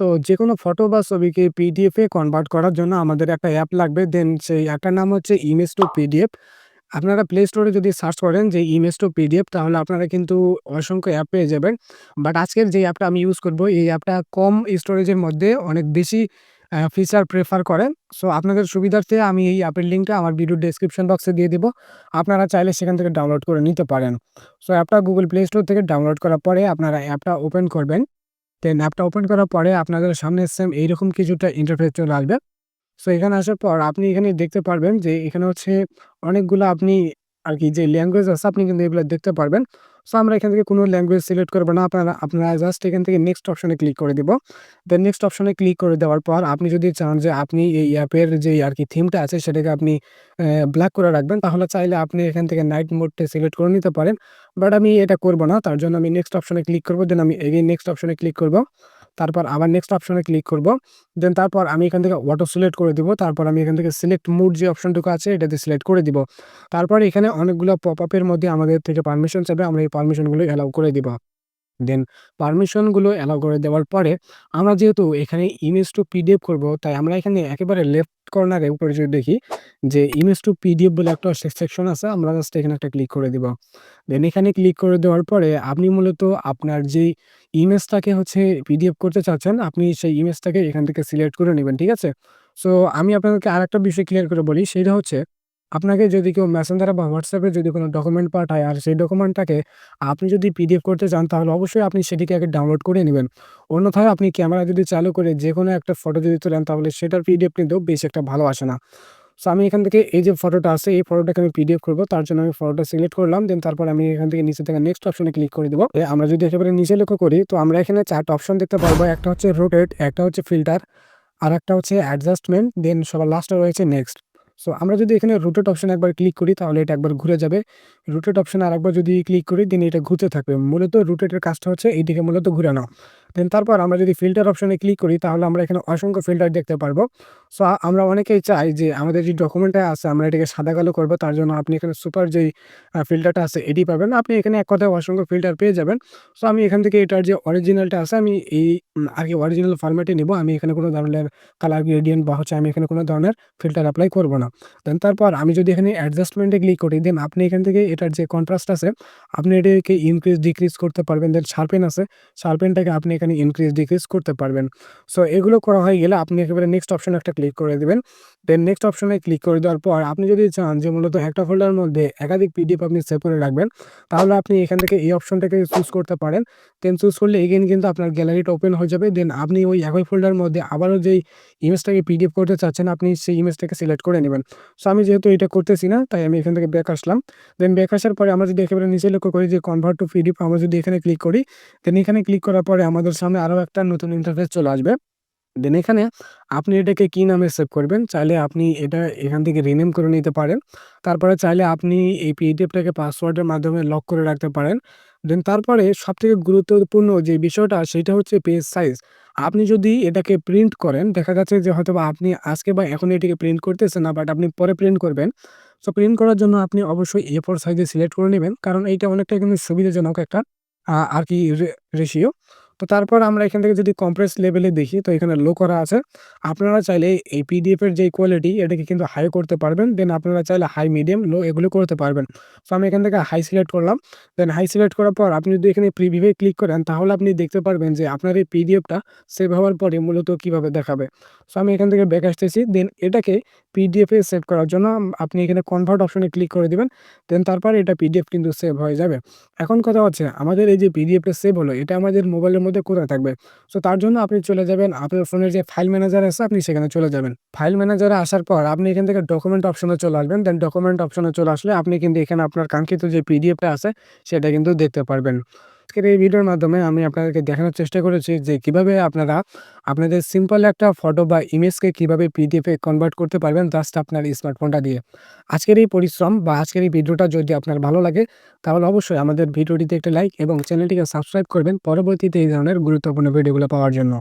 তো যে কোনো ফটো বা ছবিকে পিডিএফ এ কনভার্ট করার জন্য আমাদের একটা অ্যাপ লাগবে। দেন সেই অ্যাপটার নাম হচ্ছে ইমেজ টু পিডিএফ। আপনারা প্লে স্টোরে যদি সার্চ করেন যে ইমেজ টু পিডিএফ তাহলে আপনারা কিন্তু অসংখ্য অ্যাপ পেয়ে যাবেন। বাট আজকের যে অ্যাপটা আমি ইউজ করব, এই অ্যাপটা কম স্টোরেজের মধ্যে অনেক বেশি ফিচার প্রেফার করে। সো আপনাদের সুবিধার্থে আমি এই অ্যাপের লিঙ্কটা আমার ভিডিও ডেসক্রিপশন বক্সে দিয়ে দিব। আপনারা চাইলে সেখান থেকে ডাউনলোড করে নিতে পারেন। সো অ্যাপটা গুগল প্লে স্টোর থেকে ডাউনলোড করার পরে আপনারা অ্যাপটা ওপেন করবেন। দেন অ্যাপটা ওপেন করার পরে আপনাদের সামনে সেম এইরকম কিছুটা ইন্টারফেস চলে আসবে। সো এখানে আসার পর আপনি এখানে দেখতে পারবেন যে এখানে হচ্ছে অনেকগুলো আপনি আরকি যে ল্যাঙ্গুয়েজ আছে, আপনি কিন্তু এগুলো দেখতে পারবেন। সো আমরা এখান থেকে কোনো ল্যাঙ্গুয়েজ সিলেক্ট করব না। আপনারা আপনারা জাস্ট এখান থেকে নেক্সট অপশনে ক্লিক করে দিব। দেন নেক্সট অপশনে ক্লিক করে দেওয়ার পর আপনি যদি চান যে আপনি এই অ্যাপের যে আর কি থিমটা আছে, সেটাকে আপনি ব্ল্যাক করে রাখবেন, তাহলে চাইলে আপনি এখান থেকে নাইট মোডটা সিলেক্ট করে নিতে পারেন। বাট আমি এটা করব না। তার জন্য আমি নেক্সট অপশনে ক্লিক করব দেন আমি এগেইন নেক্সট অপশনে ক্লিক করব। তারপর আবার নেক্সট অপশনে ক্লিক করব। দেন তারপর আমি এখান থেকে অটো সিলেক্ট করে দিব। তারপর আমি এখান থেকে সিলেক্ট মুড যে অপশনটুকু আছে, এটাতে সিলেক্ট করে দিব। তারপর এখানে অনেকগুলো পপ আপের মধ্যে আমাদের থেকে পারমিশন চাবে। আমরা এই পারমিশনগুলো অ্যালাউ করে দিব। দেন পারমিশনগুলো এলাও করে দেওয়ার পরে আমরা যেহেতু এখানে ইমেজ টু পিডিএফ করব, তাই আমরা এখানে একেবারে লেফট কর্নারে উপরে যদি দেখি যে ইমেজ টু পিডিএফ বলে একটা সেকশন আছে, আমরা জাস্ট এখানে একটা ক্লিক করে দিব। দেন এখানে ক্লিক করে দেওয়ার পরে আপনি মূলত আপনার যেই ইমেজটাকে হচ্ছে পিডিএফ করতে চাচ্ছেন, আপনি সেই ইমেজটাকে এখান থেকে সিলেক্ট করে নেবেন, ঠিক আছে? সো আমি আপনাদেরকে আর একটা বিষয় ক্লিয়ার করে বলি, সেটা হচ্ছে আপনাকে যদি কেউ মেসেঞ্জার বা হোয়াটসঅ্যাপে যদি কোনো ডকুমেন্ট পাঠায় আর সেই ডকুমেন্টটাকে আপনি যদি পিডিএফ করতে চান তাহলে অবশ্যই আপনি সেটিকে আগে ডাউনলোড করে নেবেন অন্যথায় আপনি ক্যামেরা যদি চালু করে যে কোনো একটা ফটো যদি তোলেন তাহলে সেটার পিডিএফ কিন্তু বেশ একটা ভালো আসে না। সো আমি এখান থেকে এই যে ফটোটা আছে এই ফটোটাকে আমি পিডিএফ করব। তার জন্য আমি ফটোটা সিলেক্ট করলাম। দেন তারপর আমি এখান থেকে নিচে থেকে নেক্সট অপশনে ক্লিক করে দেবো আমরা যদি একেবারে নিচে লক্ষ্য করি তো আমরা এখানে ৪ টা অপশন দেখতে পারব। একটা হচ্ছে রোটেট, একটা হচ্ছে ফিল্টার, আর একটা হচ্ছে অ্যাডজাস্টমেন্ট দেন সবার লাস্টে রয়েছে নেক্সট। সো আমরা যদি এখানে রোটেট অপশন একবার ক্লিক করি, তাহলে এটা একবার ঘুরে যাবে। রুটেড অপশন আর একবার যদি ক্লিক করি দিন এটা ঘুরতে থাকবে। মূলত রোটেটের কাজটা হচ্ছে, এইদিকে মূলত ঘুরানো। দেন তারপর আমরা যদি ফিল্টার অপশনে ক্লিক করি তাহলে আমরা এখানে অসংখ্য ফিল্টার দেখতে পারব। সো আমরা অনেকেই চাই যে আমাদের যে ডকুমেন্টটা আছে আমরা এটাকে সাদা কালো করব তার জন্য আপনি এখানে সুপার যেই ফিল্টারটা আছে এটি পাবেন। আপনি এখানে এক কথায় অসংখ্য ফিল্টার পেয়ে যাবেন। সো আমি এখান থেকে এটার যে অরিজিনালটা আছে আমি এই উম আরকি অরিজিনাল ফরম্যাটে নিব। আমি এখানে কোনো ধরনের কালার গ্রেডিয়েন্ট বা হচ্ছে আমি এখানে কোনো ধরনের ফিল্টার অ্যাপ্লাই করব না। দেন তারপর আমি যদি এখানে অ্যাডজাস্টমেন্টে ক্লিক করি দেন আপনি এখান থেকে এটার যে কন্ট্রাস্ট আছে আপনি এটাকে ইনক্রিজ ডিক্রিজ করতে পারবেন। দেন শার্পেন আছে, শার্পেনটাকে আপনি এখানে ইনক্রিজ ডিক্রিজ করতে পারবেন। সো এগুলো করা হয়ে গেলে আপনি একেবারে নেক্সট অপশনে একটা ক্লিক করে দেবেন দেন নেক্সট অপশনে ক্লিক করে দেওয়ার পর আপনি যদি চান যে মূলত একটা ফোল্ডারের মধ্যে একাধিক পিডিএফ আপনি সেভ করে রাখবেন, তাহলে আপনি এখান থেকে এই অপশনটাকে চুজ করতে পারেন। দেন চুজ করলে এগেইন কিন্তু আপনার গ্যালারিটা ওপেন হয়ে যাবে। দেন আপনি ওই একই ফোল্ডারের মধ্যে আবারও যেই ইমেজটাকে পিডিএফ করতে চাচ্ছেন, আপনি সেই ইমেজটাকে সিলেক্ট করে নেবেন সো আমি যেহেতু এটা করতেছি না, তাই আমি এখান থেকে ব্যাক আসলাম। দেন ব্যাক আসার পরে আমরা যদি একেবারে নিচে লক্ষ্য করি যে কনভার্ট টু পিডিএফ আমরা যদি এখানে ক্লিক করি দেন এখানে ক্লিক করার পরে আমাদের সামনে আরও একটা নতুন ইন্টারফেস চলে আসবে। দেন এখানে আপনি এটাকে কি নামে সেভ করবেন চাইলে আপনি এটা এখান থেকে রিনেম করে নিতে পারেন। তারপরে চাইলে আপনি এই পিডিএফটাকে পাসওয়ার্ডের মাধ্যমে লক করে রাখতে পারেন। দেন তারপরে সবথেকে গুরুত্বপূর্ণ যে বিষয়টা, সেটা হচ্ছে পেজ সাইজ। আপনি যদি এটাকে প্রিন্ট করেন, দেখা যাচ্ছে যে হয়তোবা আপনি আজকে বা এখন এটিকে প্রিন্ট করতেছেন না বাট আপনি পরে প্রিন্ট করবেন। সো প্রিন্ট করার জন্য আপনি অবশ্যই এ ফোর সাইজে সিলেক্ট করে নেবেন, কারণ এইটা অনেকটা কিন্তু সুবিধাজনক একটা আর কি রেশিও। তো তারপর আমরা এখান থেকে যদি কম্প্রেস লেভেলে দেখি তো এখানে লো করা আছে। আপনারা চাইলে এই পিডিএফ এর যেই কোয়ালিটি এটাকে কিন্তু হাই করতে পারবেন। দেন আপনারা চাইলে হাই, মিডিয়াম, লো এগুলো করতে পারবেন। সো আমি এখান থেকে হাই সিলেক্ট করলাম। দেন হাই সিলেক্ট করার পর আপনি যদি এখানে প্রিভিউ এ ক্লিক করেন তাহলে আপনি দেখতে পারবেন যে আপনার এই পিডিএফটা সেভ হওয়ার পরে মূলত কীভাবে দেখাবে। সো আমি এখান থেকে ব্যাক আসতেছি। দেন এটাকে পিডিএফ সেভ করার জন্য আপনি এখানে কনভার্ট অপশনে ক্লিক করে দিবেন। দেন তারপর এটা পিডিএফ কিন্তু সেভ হয়ে যাবে। এখন কথা হচ্ছে আমাদের এই যে পিডিএফটা সেভ হলো এটা আমাদের মোবাইলের মধ্যে কোথায় থাকবে? সো তার জন্য আপনি চলে যাবেন আপনার ফোনের যে ফাইল ম্যানেজার আছে, আপনি সেখানে চলে যাবেন। ফাইল ম্যানেজারে আসার পর আপনি এখান থেকে ডকুমেন্ট অপশনে চলে আসবেন। দেন ডকুমেন্ট অপশনে চলে আসলে আপনি কিন্তু এখানে আপনার কাঙ্ক্ষিত যে পিডিএফটা আছে, সেটা কিন্তু দেখতে পারবেন। আজকের এই ভিডিওর মাধ্যমে আমি আপনাদেরকে দেখানোর চেষ্টা করেছি যে কীভাবে আপনারা আপনাদের সিম্পল একটা ফটো বা ইমেজকে কীভাবে পিডিএফে কনভার্ট করতে পারবেন জাস্ট আপনার স্মার্টফোনটা দিয়ে। আজকের এই পরিশ্রম বা আজকের এই ভিডিওটা যদি আপনার ভালো লাগে, তাহলে অবশ্যই আমাদের ভিডিওটিতে একটা লাইক এবং চ্যানেলটিকে সাবস্ক্রাইব করবেন পরবর্তীতে এই ধরনের গুরুত্বপূর্ণ ভিডিওগুলো পাওয়ার জন্য।